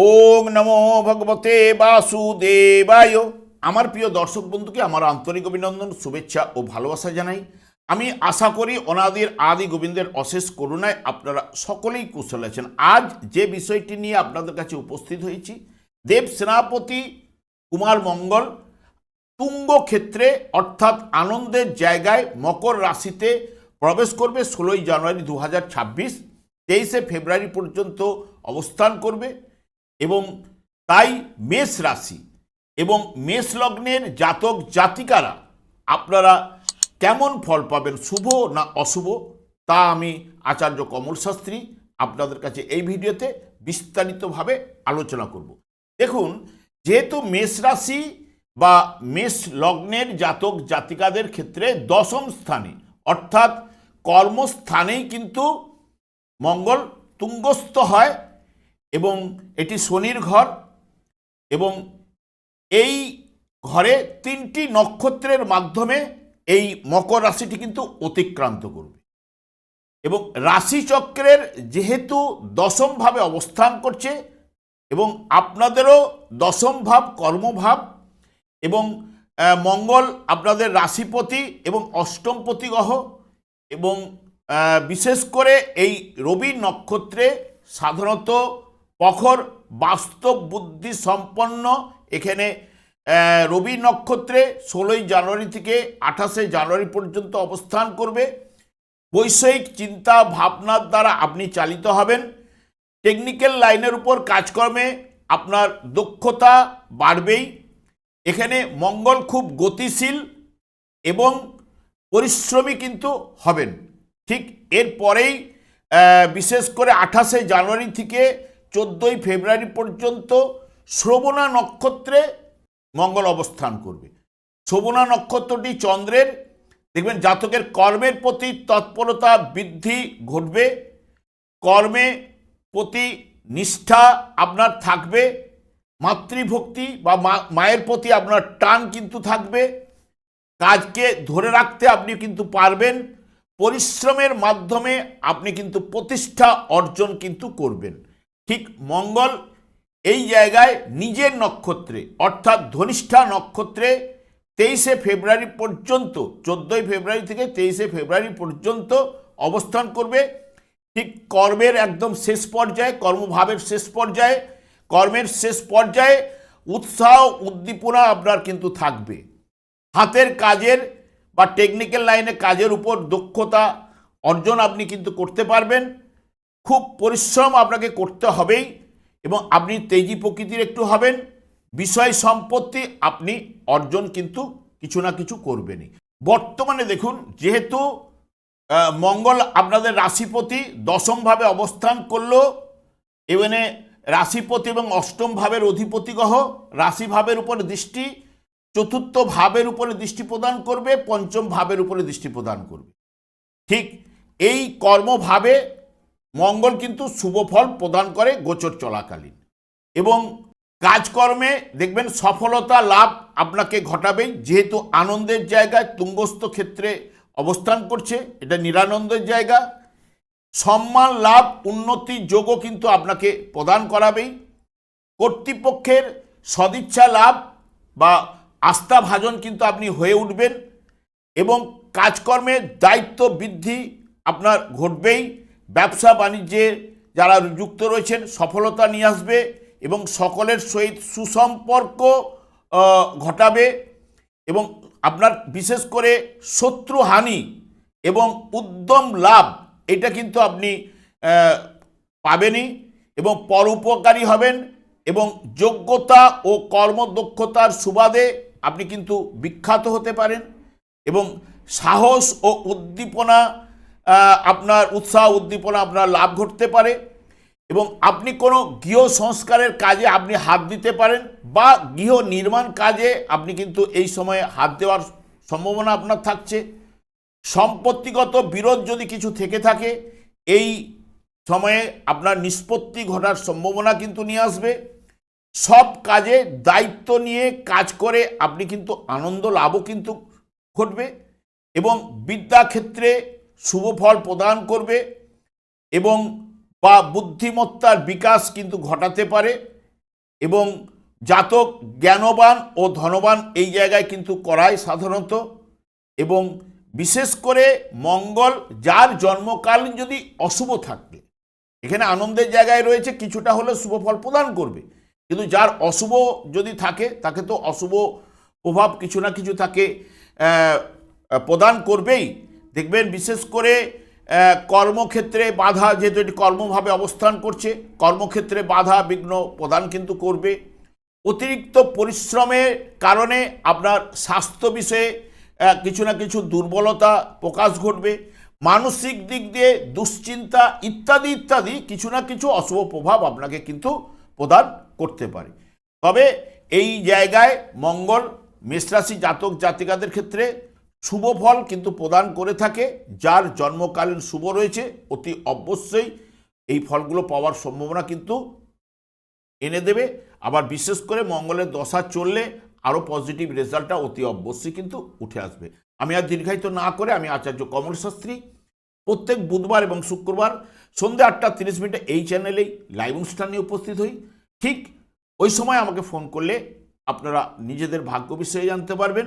ওং নমো ভগবতে বাসুদেবায়। আমার প্রিয় দর্শক বন্ধুকে আমার আন্তরিক অভিনন্দন, শুভেচ্ছা ও ভালোবাসা জানাই। আমি আশা করি অনাদির আদি গোবিন্দের অশেষ করুণায় আপনারা সকলেই কুশল আছেন। আজ যে বিষয়টি নিয়ে আপনাদের কাছে উপস্থিত হয়েছি, দেব সেনাপতি কুমার মঙ্গল, তুঙ্গ ক্ষেত্রে অর্থাৎ আনন্দের জায়গায় মকর রাশিতে প্রবেশ করবে ষোলোই জানুয়ারি দু হাজার ছাব্বিশ, তেইশে ফেব্রুয়ারি পর্যন্ত অবস্থান করবে। এবং তাই মেষ রাশি এবং মেষ লগ্নের জাতক জাতিকারা আপনারা কেমন ফল পাবেন, শুভ না অশুভ, তা আমি আচার্য কমল শাস্ত্রী আপনাদের কাছে এই ভিডিওতে বিস্তারিতভাবে আলোচনা করব। দেখুন, যেহেতু মেষ রাশি বা মেষ লগ্নের জাতক জাতিকাদের ক্ষেত্রে দশম স্থানে, অর্থাৎ কর্মস্থানেই কিন্তু মঙ্গল তুঙ্গস্থ হয় এবং এটি শনির ঘর এবং এই ঘরে তিনটি নক্ষত্রের মাধ্যমে এই মকর রাশিটি কিন্তু অতিক্রান্ত করবে। এবং রাশিচক্রের যেহেতু দশমভাবে অবস্থান করছে এবং আপনাদেরও দশম ভাব কর্মভাব এবং মঙ্গল আপনাদের রাশিপতি এবং অষ্টমপতি গ্রহ এবং বিশেষ করে এই রবি নক্ষত্রে সাধারণত প্রখর বাস্তব বুদ্ধি সম্পন্ন এখানে রবি নক্ষত্রে ষোলোই জানুয়ারি থেকে আঠাশে জানুয়ারি পর্যন্ত অবস্থান করবে। বৈষয়িক চিন্তা ভাবনার দ্বারা আপনি চালিত হবেন। টেকনিক্যাল লাইনের উপর কাজকর্মে আপনার দক্ষতা বাড়বেই। এখানে মঙ্গল খুব গতিশীল এবং পরিশ্রমী কিন্তু হবেন। ঠিক এরপরেই বিশেষ করে আঠাশে জানুয়ারি থেকে চোদ্দোই ফেব্রুয়ারি পর্যন্ত শ্রবণা নক্ষত্রে মঙ্গল অবস্থান করবে। শ্রবণা নক্ষত্রটি চন্দ্রের, দেখবেন জাতকের কর্মের প্রতি তৎপরতা বৃদ্ধি ঘটবে, কর্মে প্রতি নিষ্ঠা আপনার থাকবে, মাতৃভক্তি বা মায়ের প্রতি আপনার টান কিন্তু থাকবে, কাজকে ধরে রাখতে আপনি কিন্তু পারবেন, পরিশ্রমের মাধ্যমে আপনি কিন্তু প্রতিষ্ঠা অর্জন কিন্তু করবেন। ঠিক মঙ্গল এই জায়গায় নিজের নক্ষত্রে, অর্থাৎ ধনিষ্ঠা নক্ষত্রে তেইশে ফেব্রুয়ারি পর্যন্ত, চোদ্দোই ফেব্রুয়ারি থেকে তেইশে ফেব্রুয়ারি পর্যন্ত অবস্থান করবে। ঠিক কর্মের একদম শেষ পর্যায়ে, কর্মভাবের শেষ পর্যায়ে, কর্মের শেষ পর্যায়ে উৎসাহ, উদ্দীপনা আপনার কিন্তু থাকবে। হাতের কাজের বা টেকনিক্যাল লাইনে কাজের উপর দক্ষতা অর্জন আপনি কিন্তু করতে পারবেন। খুব পরিশ্রম আপনাকে করতে হবেই এবং আপনি তেজি প্রকৃতির একটু হবেন, বিষয় সম্পত্তি আপনি অর্জন কিন্তু কিছু না কিছু করবেনই। বর্তমানে দেখুন, যেহেতু মঙ্গল আপনাদের রাশিপতি দশমভাবে অবস্থান করল এখানে রাশিপতি এবং অষ্টম ভাবের অধিপতি গ্রহ রাশি ভাবের উপরে দৃষ্টি চতুর্থ ভাবের উপরে দৃষ্টি প্রদান করবে পঞ্চম ভাবের উপরে দৃষ্টি প্রদান করবে। ঠিক এই কর্মভাবে মঙ্গল কিন্তু শুভ ফল প্রদান করে গোচর চলাকালীন। এবং কাজকর্মে দেখবেন সফলতা লাভ আপনাকে ঘটাবেই যেহেতু আনন্দের জায়গায় তুঙ্গস্থ ক্ষেত্রে অবস্থান করছে, এটা নিরানন্দের জায়গা। সম্মান লাভ উন্নতির যোগও কিন্তু আপনাকে প্রদান করাবেই। কর্তৃপক্ষের সদিচ্ছা লাভ বা আস্থা ভাজন কিন্তু আপনি হয়ে উঠবেন এবং কাজকর্মের দায়িত্ব বৃদ্ধি আপনার ঘটবেই। ব্যবসা বাণিজ্যে যারা যুক্ত রয়েছেন, সফলতা নিয়ে আসবে এবং সকলের সহিত সুসম্পর্ক ঘটাবে এবং আপনার বিশেষ করে শত্রুহানি এবং উদ্যম লাভ, এটা কিন্তু আপনি পাবেনই এবং পরোপকারী হবেন এবং যোগ্যতা ও কর্মদক্ষতার সুবাদে আপনি কিন্তু বিখ্যাত হতে পারেন এবং সাহস ও উদ্দীপনা আপনার উৎসাহ, উদ্দীপনা, আপনার লাভ ঘটতে পারে এবং আপনি কোনো গৃহ সংস্কারের কাজে আপনি হাত দিতে পারেন বা গৃহ নির্মাণ কাজে আপনি কিন্তু এই সময়ে হাত দেওয়ার সম্ভাবনা আপনার থাকছে। সম্পত্তিগত বিরোধ যদি কিছু থেকে থাকে, এই সময়ে আপনার নিষ্পত্তি ঘটার সম্ভাবনা কিন্তু নিয়ে আসবে। সব কাজে দায়িত্ব নিয়ে কাজ করে আপনি কিন্তু আনন্দ লাভও কিন্তু ঘটবে এবং বিদ্যাক্ষেত্রে শুভ ফল প্রদান করবে এবং বা বুদ্ধিমত্তার বিকাশ কিন্তু ঘটাতে পারে এবং জাতক জ্ঞানবান ও ধনবান এই জায়গায় কিন্তু করায় সাধারণত এবং বিশেষ করে মঙ্গল, যার জন্মকাল যদি অশুভ থাকবে এখানে আনন্দের জায়গায় রয়েছে, কিছুটা হলে শুভ ফল প্রদান করবে। কিন্তু যার অশুভ যদি থাকে, তাকে তো অশুভ প্রভাব কিছু না কিছু তাকে প্রদান করবেই। দেখবেন, বিশেষ করে কর্মক্ষেত্রে বাধা যেহেতু এটি কর্মভাবে অবস্থান করছে, কর্মক্ষেত্রে বাধা বিঘ্ন প্রদান কিন্তু করবে। অতিরিক্ত পরিশ্রমের কারণে আপনার স্বাস্থ্য বিষয়ে কিছু না কিছু দুর্বলতা প্রকাশ ঘটবে। মানসিক দিক দিয়ে দুশ্চিন্তা ইত্যাদি ইত্যাদি কিছু না কিছু অশুভ প্রভাব আপনাকে কিন্তু প্রদান করতে পারে। তবে এই জায়গায় মঙ্গল মেষরাশি জাতক জাতিকাদের ক্ষেত্রে শুভ ফল কিন্তু প্রদান করে থাকে, যার জন্মকালীন শুভ রয়েছে, অতি অবশ্যই এই ফলগুলো পাওয়ার সম্ভাবনা কিন্তু এনে দেবে। আবার বিশেষ করে মঙ্গলের দশা চললে আরও পজিটিভ রেজাল্টটা অতি অবশ্যই কিন্তু উঠে আসবে। আমি আর দীর্ঘায়িত না করে আমি আচার্য কমল শাস্ত্রী প্রত্যেক বুধবার এবং শুক্রবার সন্ধ্যে আটটা তিরিশ মিনিটে এই চ্যানেলেই লাইভ অনুষ্ঠান নিয়ে উপস্থিত হই। ঠিক ওই সময় আমাকে ফোন করলে আপনারা নিজেদের ভাগ্য বিষয়ে জানতে পারবেন।